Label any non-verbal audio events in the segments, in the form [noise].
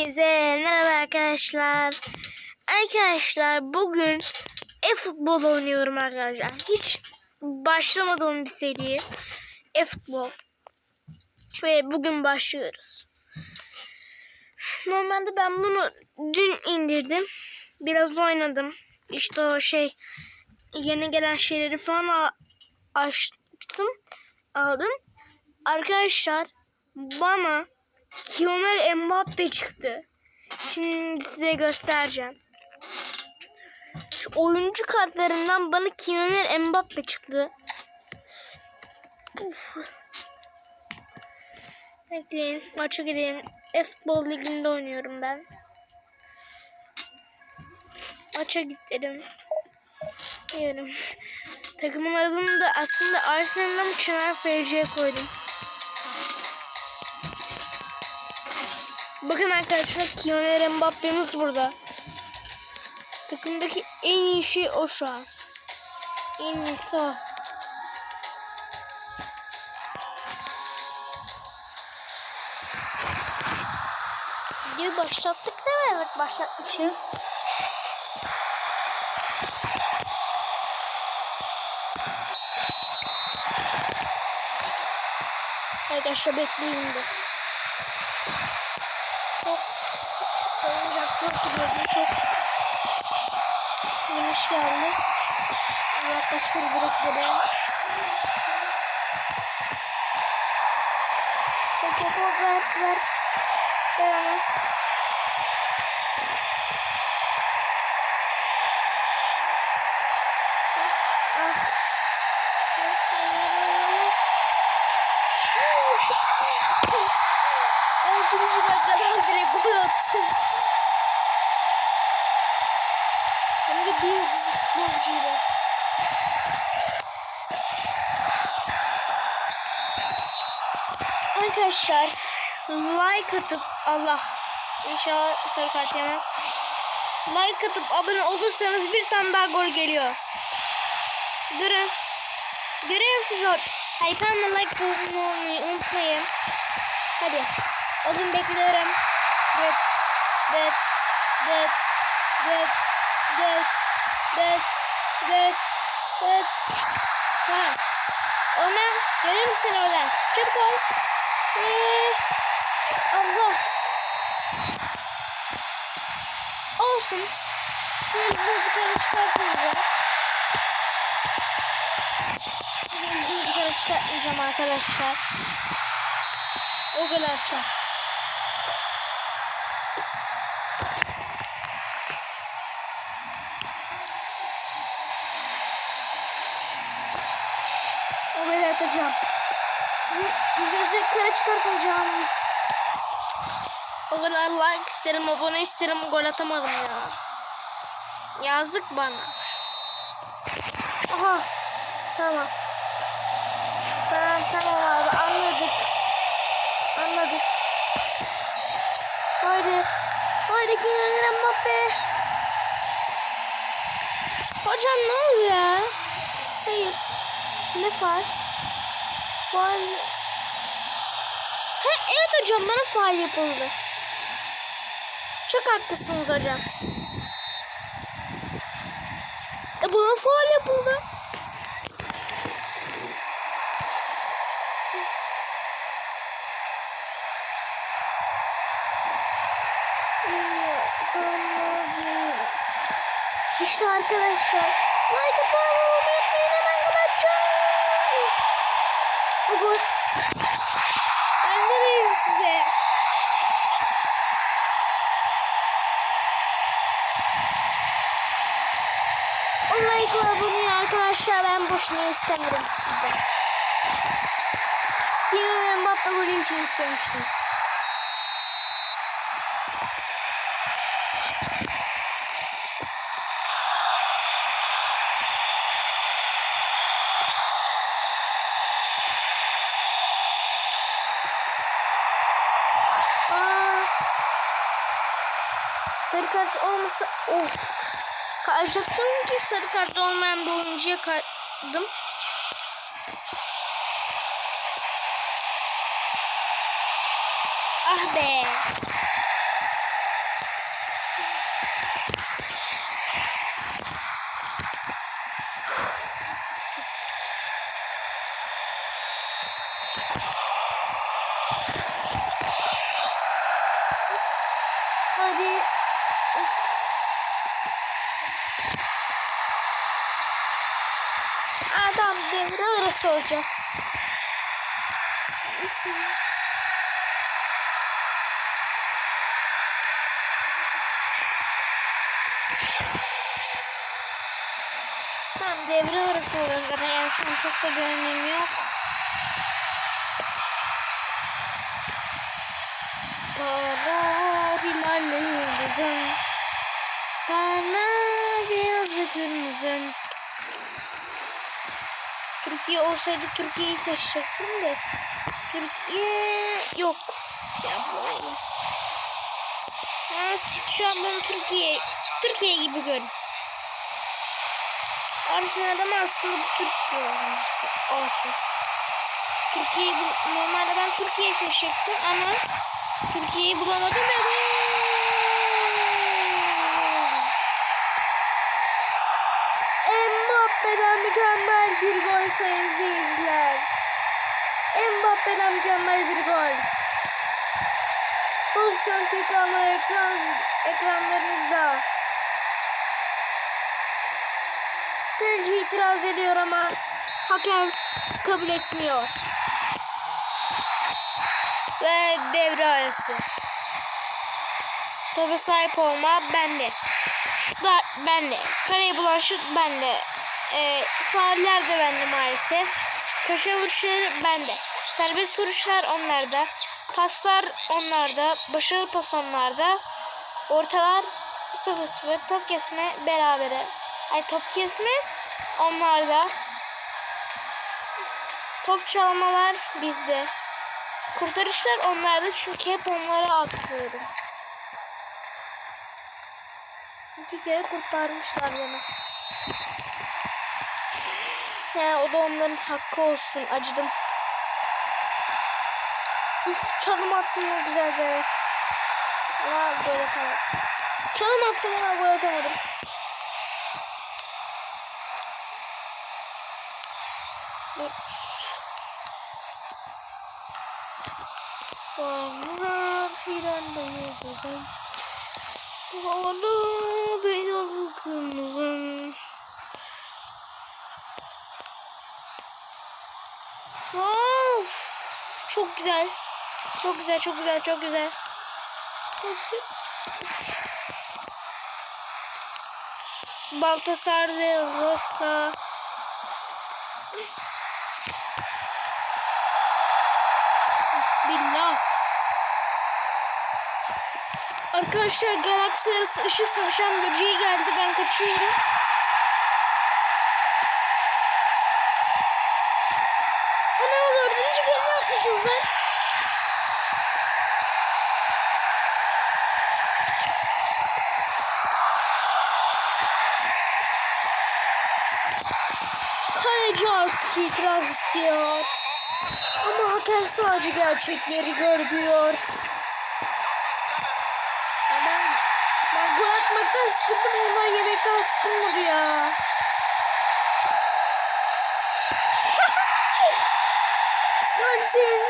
Hepinize merhaba arkadaşlar. Arkadaşlar bugün e-futbol oynuyorum arkadaşlar. Hiç başlamadığım bir seri. E-futbol. Ve bugün başlıyoruz. Normalde ben bunu dün indirdim. Biraz oynadım. İşte o şey yeni gelen şeyleri falan açtım. Aldım. Arkadaşlar bana Kylian Mbappe çıktı. Şimdi size göstereceğim. Şu oyuncu kartlarından bana Kylian Mbappe çıktı. Bekleyin maça gireyim. Futbol liginde oynuyorum ben. Maça gidelim. Diyorum. Takımın adını da aslında Arsenal'ın Çınar FC koydum. Bakın arkadaşlar Kylian Mbappe'miz burada. Takımdaki en iyi şey o şu an. En iyisi o. Videoyu başlattık değil mi? Evet başlatmışız. Arkadaşlar bekleyin de. savunacak yok gibi çok yumuş geldi. Yaklaştır direkleri. Topu ver ver. Ver ama. Altıncı dakikada direkt gol attım. Arkadaşlar like atıp Allah inşallah sarı kart yemez. Like atıp abone olursanız bir tane daha gol geliyor. Durun. Görüyorum sizi orada. Hayır kanalıma like olmayı unutmayın. Hadi. Oğlum bekliyorum. Dıt. Dıt. Dıt. Dıt. Dıt. Dıt. Dıt. Dıt. Tamam. Ondan görüyorum seni oradan. Çabuk ol. Allah. Olsun. Sınırsız yukarı çıkartmayacağım. Sınırsız yukarı çıkartmayacağım arkadaşlar. O gol atacağım. O gol atacağım. Kara çıkartmayacağım. O kadar like isterim, abone isterim, gol atamadım ya. Yazık bana. Aha. Tamam. Tamam tamam abi anladık. Anladık. Haydi. Haydi Kylian Mbappe. Hocam ne oluyor ya? Hayır. Ne faal? Faal. Hocam bana faal yapıldı. Çok haklısınız hocam. E bana faal yapıldı. İşte arkadaşlar. Like falan olmayı unutmayın hemen kapatacağım. Bu gol. Ben de vereyim size. O like ve arkadaşlar ben boşuna istemiyorum sizden. Kylian Mbappe golü için istemiştim. Aa. Sarı kart olmasa of. Karşılaktım ki sarı kart olmayan bir oyuncuya kaydım. Ah be. Hadi. Uf. Adam devre arası olacak. Tamam devre arası oluyor zaten yani şu an çok da bir önemi yok. Karar ilerle yıldızım Parla beyazı kırmızım Türkiye olsaydı Türkiye'yi seçecektim de. Türkiye yok. Yapmayalım Ha, siz şu an bunu Türkiye Türkiye gibi görün. Arsenal ama aslında bu Türkiye olsun. Türkiye'yi normalde ben Türkiye'yi seçecektim ama Türkiye'yi bulamadım ve Mbappe'den mükemmel bir gol sayın seyirciler. Mbappe'den mükemmel bir gol. Pozisyon tekrarları ekran, ekranlarınızda. Kaleci itiraz ediyor ama hakem kabul etmiyor. Ve devre arası. Topa sahip olma bende. Şutlar bende. Kaleye bulan şut bende. E, fauller de bende maalesef. Köşe vuruşları bende. Serbest vuruşlar onlarda. Paslar onlarda. Başarılı pas onlarda. Ortalar 0-0. Top kesme berabere. Ay top kesme onlarda. Top çalmalar bizde. Kurtarışlar onlarda çünkü hep onlara atıyorum. İki kere kurtarmışlar beni. Yani o da onların hakkı olsun. Acıdım. Üf çalım attım ne güzel be. Ama böyle kalır. Çalım attım ama gol atamadım. Dağlar ilerleye güzel. Havada beyaz kırmızı. Of, çok güzel. Çok güzel, çok güzel, çok güzel. Çok güzel. Baltasar de Rosa. Bismillah. Arkadaşlar galaksi arası ışığı saçan böceği geldi. Ben kaçıyorum. Lan. Kaleci artık itiraz istiyor. Ama hakem sadece gerçekleri gör diyor. Ben, ben gol atmaktan sıkıldım ondan yemekten sıkılmadı ya.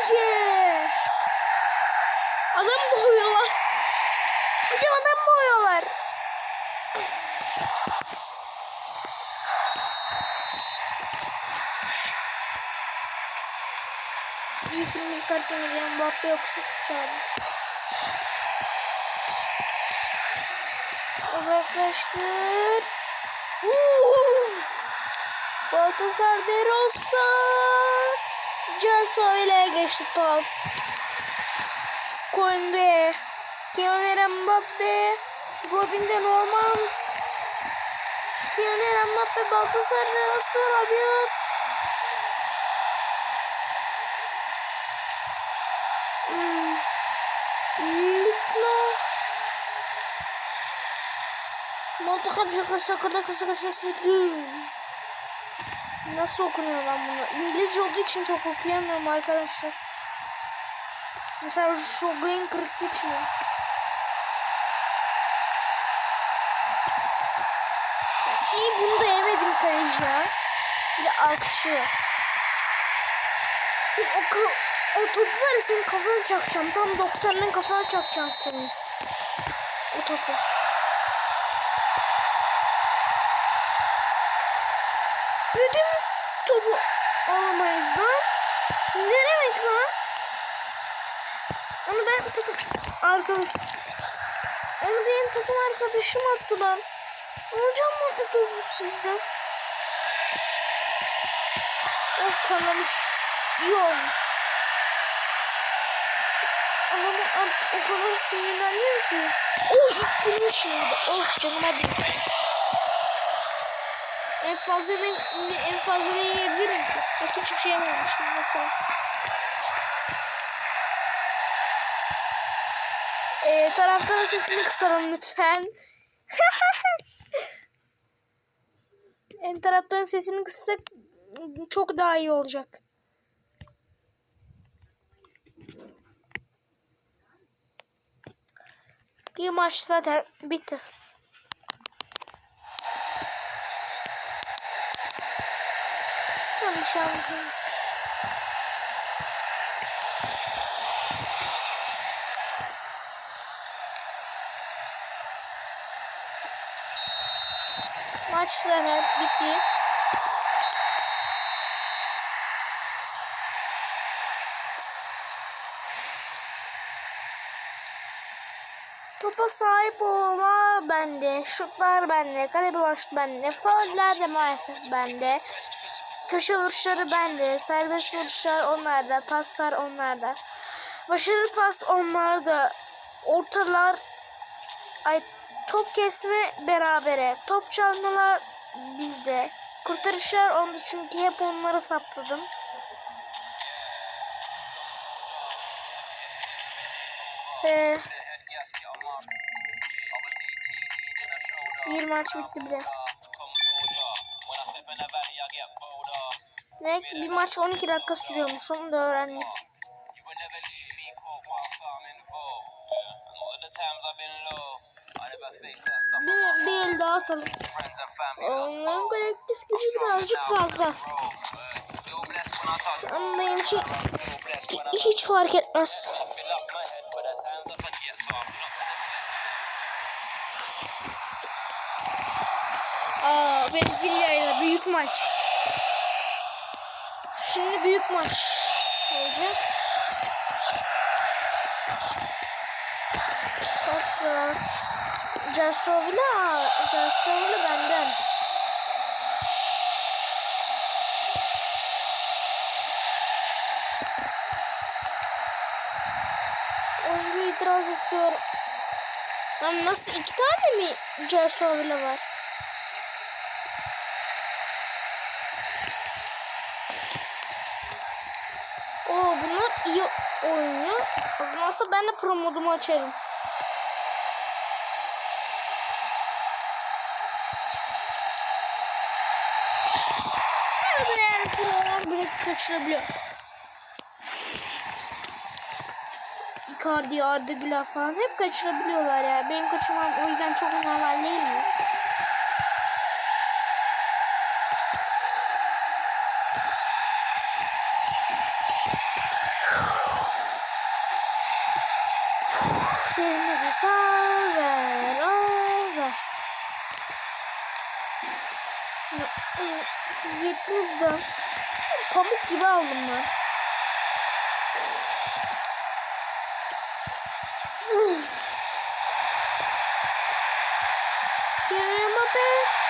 Sevinci. Adam boğuyorlar. Hocam adam boğuyorlar. İyi kırmızı kart yemeyeceğim. Mbappe yoksa sıçarım. Uzaklaştır. Uf! Baltasar de Rosa. Celso ile geçti top. Konde. Kylian Mbappe. Robin de Normand. Kylian Mbappe, Baltasar Rosa, Rabiot. Hmm. Likla. Molta kapşa kapşa kapşa kapşa kapşa Nasıl okunuyor lan bunu? İngilizce olduğu için çok okuyamıyorum arkadaşlar. Mesela Shogun 43 ne? İyi bunu da yemedim kaleci ya. Bir de alkışlıyor. Sen o, o topu var ya senin kafana çakacağım. Tam 90'ın kafana çakacağım senin. o topu. Neden topu alamayız lan? Ne demek lan? Onu ben takım arkadaş onu benim takım arkadaşım attı lan. Hocam o topu sizden? Oh kanamış. İyi olmuş. Ama ben artık o kadar sinirlendim ki. Oh ittirmiş şimdi. Oh canım hadi. En fazla ne, en fazla ne yiyebilirim ki? Bak hiçbir şey yememişim mesela. Ee, taraftarın sesini kısalım lütfen. [laughs] en taraftarın sesini kıssak çok daha iyi olacak. Bir maç zaten bitti. Yanlış anladım. Maç zaten bitti. Topa sahip olma bende. Şutlar bende. Kale bulan şut bende. Fauller de maalesef bende. Köşe vuruşları bende. Serbest vuruşlar onlarda. Paslar onlarda. Başarılı pas onlarda. Ortalar ay top kesme berabere. Top çalmalar bizde. Kurtarışlar onda çünkü hep onlara sapladım. Ee, bir maç bitti bile. Ne? Bir maç 12 dakika sürüyormuş. Onu da öğrendik. Bir, bir el daha atalım. Onların kolektif gücü birazcık fazla. Ama benim için hiç fark etmez. Aa, Brezilya ile büyük maç. Şimdi büyük maç olacak. Pasla. Casovla. Casovla benden. Oyuncu itiraz istiyor. Lan nasıl iki tane mi Casovla var? İyi oynuyor. O zamansa ben de pro modumu açarım. Arada yani kaçırabiliyor. Icardi, Arda Güler falan hep kaçırabiliyorlar ya. Benim kaçırmam o yüzden çok normal değil mi? 37 Pamuk gibi aldım ben. Yanıma be.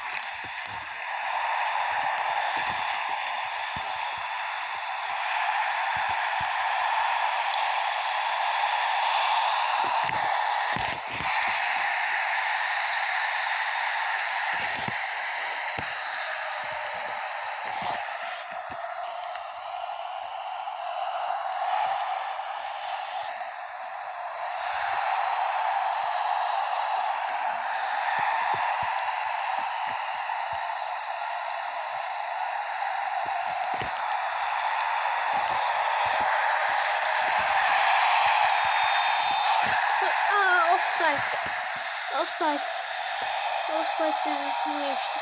Offside. Offside. Offside çizgisini geçtik.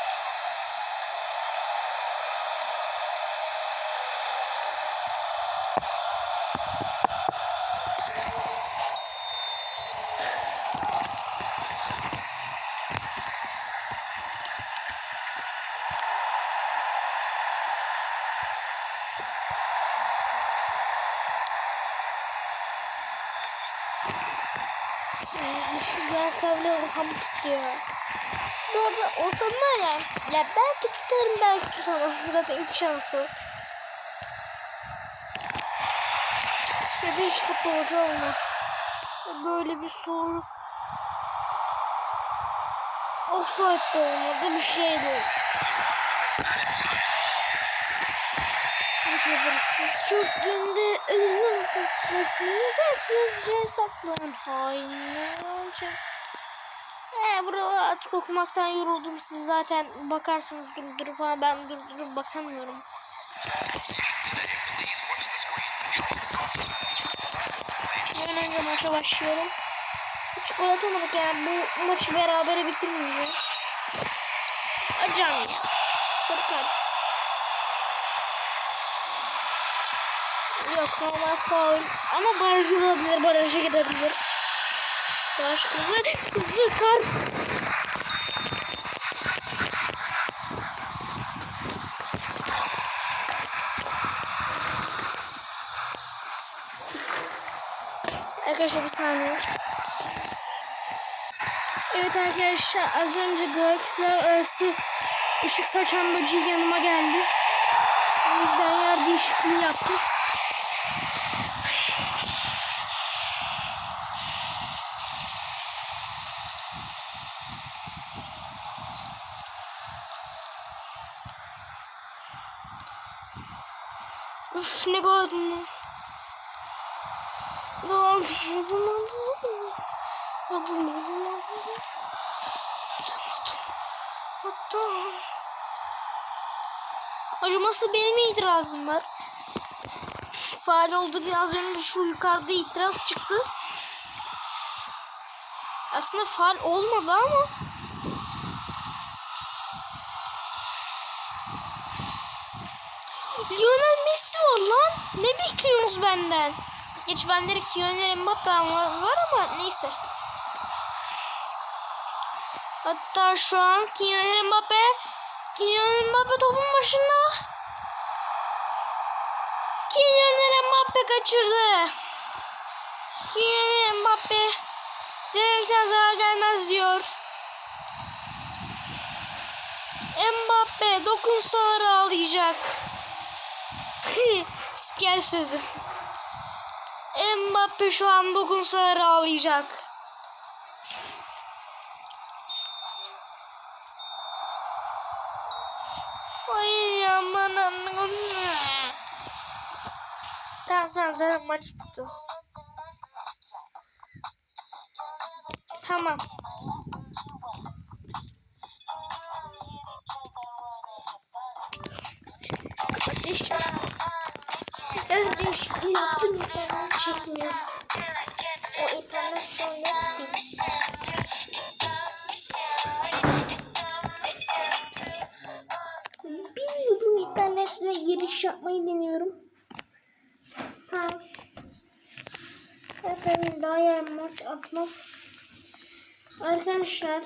Ben savla ham tutuyor. Bu arada olsam var ya, belki tutarım belki tutamam. Zaten iki şansı. Ya da hiç futbolcu olma. Böyle bir soru. Offside de olmadı bir şey de. Siz çok günde ölüm fıstığınız sizce saklan hainler. Ee, buralar artık okumaktan yoruldum. Siz zaten bakarsınız durdurup ama ben durdurup bakamıyorum. An önce maça başlıyorum. Hiç gol atamadık yani bu maçı berabere bitirmeyeceğim. Hocam ya. Sarı kart. Yok normal faul. Ama baraj olabilir. Baraja gidebilir. Başka bir zıkar. Arkadaşlar bir saniye. Evet arkadaşlar az önce galaksiler arası ışık saçan böceği yanıma geldi. O yüzden yer değişikliği yaptım. Uf ne gördüm lan. Ne oldu? Ne oldu? Ne oldu? Ne oldu? Ne oldu? Ne oldu? Hatta Acıması benim itirazım var. Faal oldu diye az önce şu yukarıda itiraz çıktı. Aslında faal olmadı ama Lionel Messi var lan. Ne bekliyorsunuz benden? Geç bende de Lionel Mbappe var, var ama neyse. Hatta şu an Kylian Mbappe Kylian Mbappe topun başında. Kylian Mbappe kaçırdı. Kylian Mbappe demekten zarar gelmez diyor. Mbappe dokunsa ağlayacak. [laughs] Spiker sözü. Mbappe şu an dokunsa ağlayacak. Hayır ya bana. Tamam tamam zaten maç bitti. Tamam. Kardeşim. Ben değişikliği yaptım internet çekmiyor. O internet yok ki. Bilmiyordum internetle giriş yapmayı deniyorum. Tamam. Efendim daha yarın maç atmam. Arkadaşlar.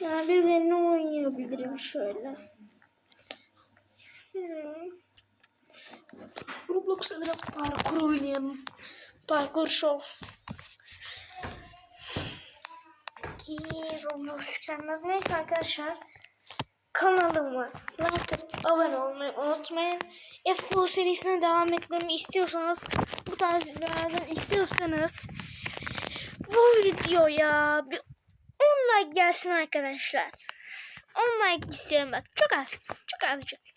Yani birilerine oynayabilirim şöyle. Hmm. Roblox'a biraz parkur oynayalım. Parkur show. Ki Roblox yüklenmez. Neyse arkadaşlar. Kanalıma like abone olmayı unutmayın. F-Ball serisine devam etmemi istiyorsanız bu tarz videolardan istiyorsanız bu videoya bir 10 like gelsin arkadaşlar. 10 like istiyorum bak. Çok az. Çok azıcık.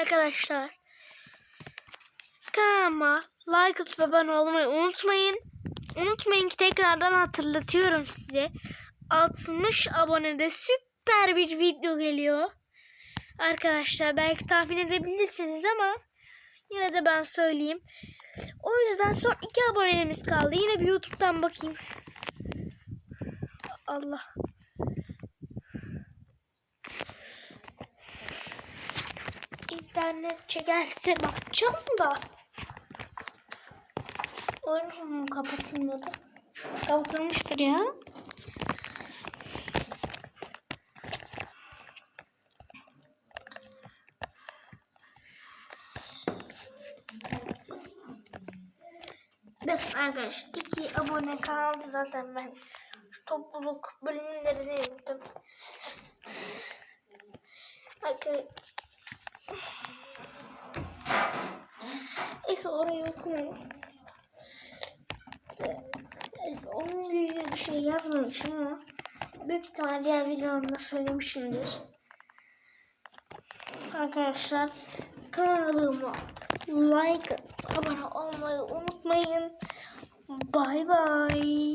Arkadaşlar kanalıma like atıp abone olmayı unutmayın. Unutmayın ki tekrardan hatırlatıyorum size. 60 abonede süper bir video geliyor. Arkadaşlar belki tahmin edebilirsiniz ama Yine de ben söyleyeyim. O yüzden son iki abonemiz kaldı. Yine bir YouTube'dan bakayım. Allah. İnternet çekerse bakacağım da. Kapatayım da. Kapatılmıştır ya. Bakın arkadaş iki abone kaldı zaten ben topluluk bölümlerini yaptım. Arkadaşlar Neyse orayı okumayın. Onunla ilgili bir şey yazmamışım ama büyük ihtimal diğer videomda söylemişimdir. Arkadaşlar kanalıma like abone olmayı unutmayın. Bay bay.